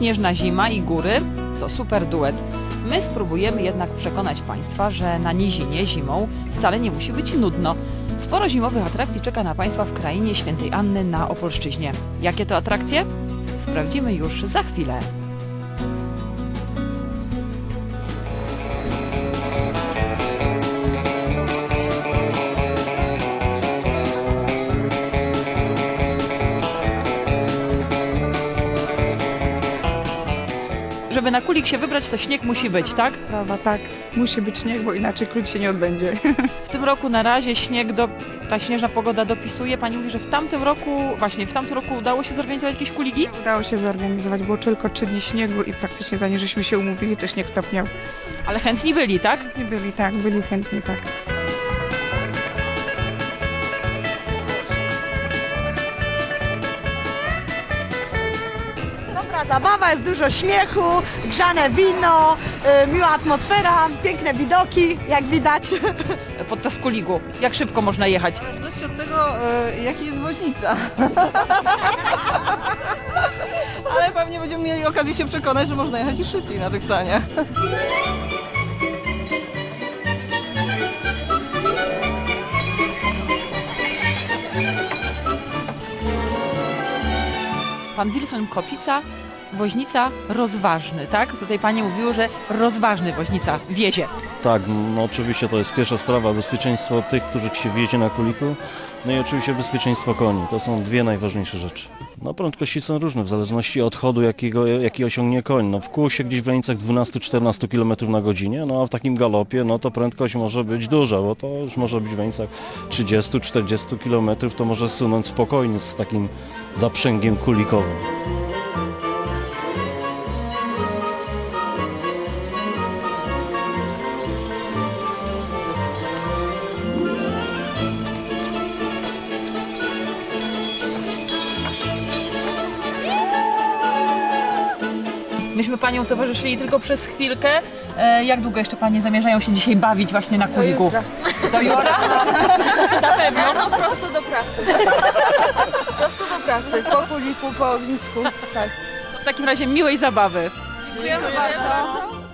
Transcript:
Śnieżna zima i góry to super duet. My spróbujemy jednak przekonać Państwa, że na nizinie zimą wcale nie musi być nudno. Sporo zimowych atrakcji czeka na Państwa w krainie Świętej Anny na Opolszczyźnie. Jakie to atrakcje? Sprawdzimy już za chwilę. Żeby na kulik się wybrać, to śnieg musi być, tak? Prawa, tak. Musi być śnieg, bo inaczej królik się nie odbędzie. W tym roku na razie śnieg, do, ta śnieżna pogoda dopisuje. Pani mówi, że w tamtym roku, właśnie w tamtym roku udało się zorganizować jakieś kuligi? Udało się zorganizować, było tylko trzy dni śniegu i praktycznie zanim żeśmy się umówili, to śnieg stopniał. Ale chętni byli, tak? Nie byli tak, byli chętni, tak. Dobra zabawa, jest dużo śmiechu, grzane wino, y, miła atmosfera, piękne widoki, jak widać. Podczas kuligu. Jak szybko można jechać? W zależności od tego, e, jaki jest woźnica. Ale pewnie będziemy mieli okazję się przekonać, że można jechać i szybciej na tych saniach. Pan Wilhelm Kopica, woźnica rozważny, tak? Tutaj Panie mówiły, że rozważny woźnica wiezie. Tak, no oczywiście to jest pierwsza sprawa, bezpieczeństwo tych, których się wiezie na kuliku, no i oczywiście bezpieczeństwo koni. To są dwie najważniejsze rzeczy. No prędkości są różne w zależności od chodu, jakiego, jaki osiągnie koń. No w kółsie gdzieś w granicach 12-14 km na godzinie, no a w takim galopie, no to prędkość może być duża, bo to już może być w granicach 30-40 km, to może sunąć spokojnie z takim zaprzęgiem kulikowym. Myśmy Panią towarzyszyli tylko przez chwilkę. E, jak długo jeszcze Panie zamierzają się dzisiaj bawić właśnie na kuliku? Do jutra. Na pewno. No prosto do pracy. prosto do pracy, po kuliku, po ognisku. Tak. W takim razie miłej zabawy. Dziękujemy bardzo.